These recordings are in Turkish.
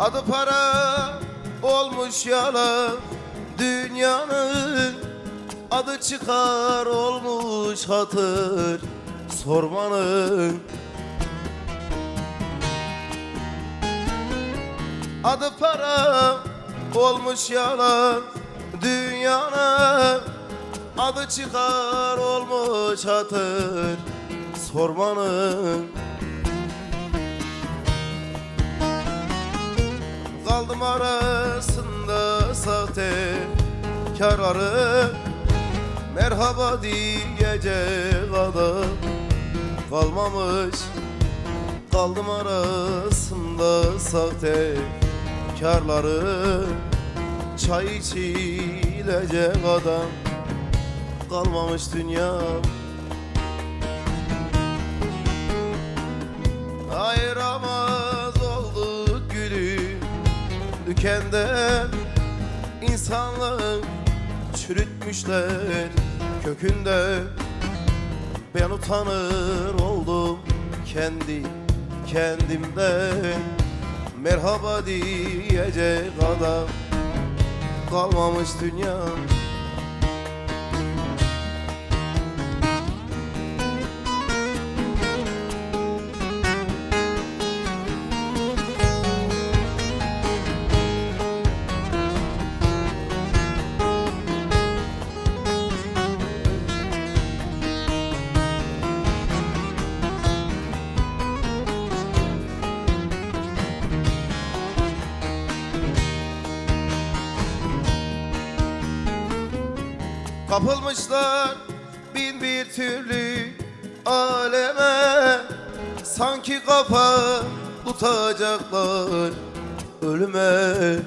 Adı para olmuş yalan dünyanın Adı çıkar olmuş hatır sormanın. Adı para olmuş yalan dünyanın Adı çıkar olmuş hatır sormanın Kaldım arasında sahte kararı Merhaba diyecek adam kalmamış. Kaldım arasında sahte karları Çay içilecek adam kalmamış dünya. Ayıramaz Dükende insanlığı çürütmüşler. Kökünde Ben utanır oldum kendi kendimde. Merhaba diyecek adam kalmamış dünya Kapılmışlar bin bir türlü aleme. Sanki kafa tutacaklar ölüme.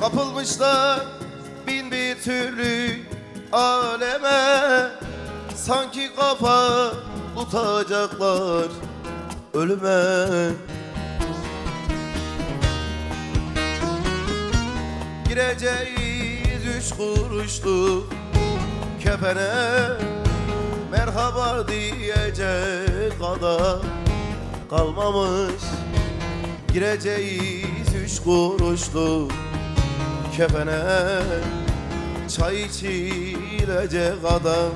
Kapılmışlar bin bir türlü aleme. Sanki kafa tutacaklar ölüme Gireceğiz üç kuruşlu kefene. Merhaba diyecek adam kalmamış. Gireceğiz üç kuruşlu kefene. Çay içilecek adam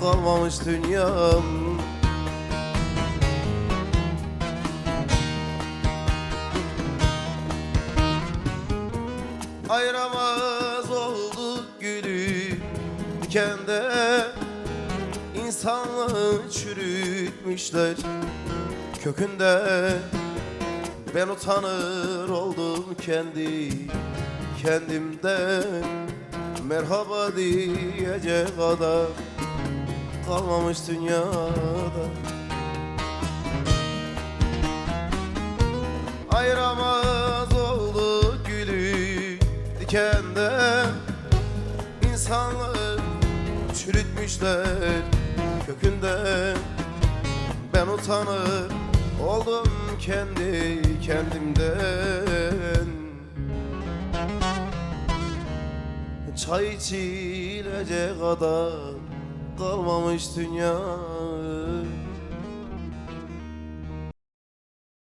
kalmamış dünyam Ayıramaz olduk gülü dikende. İnsanlığı çürütmüşler kökünde. Ben utanır oldum kendi kendimde. Merhaba diyecek adam kalmamış dünyada. Ayıramaz dikende İnsanlığı çürütmüşler kökünde. Ben utanır oldum kendi kendimden. Çay içilecek adam kalmamış dünya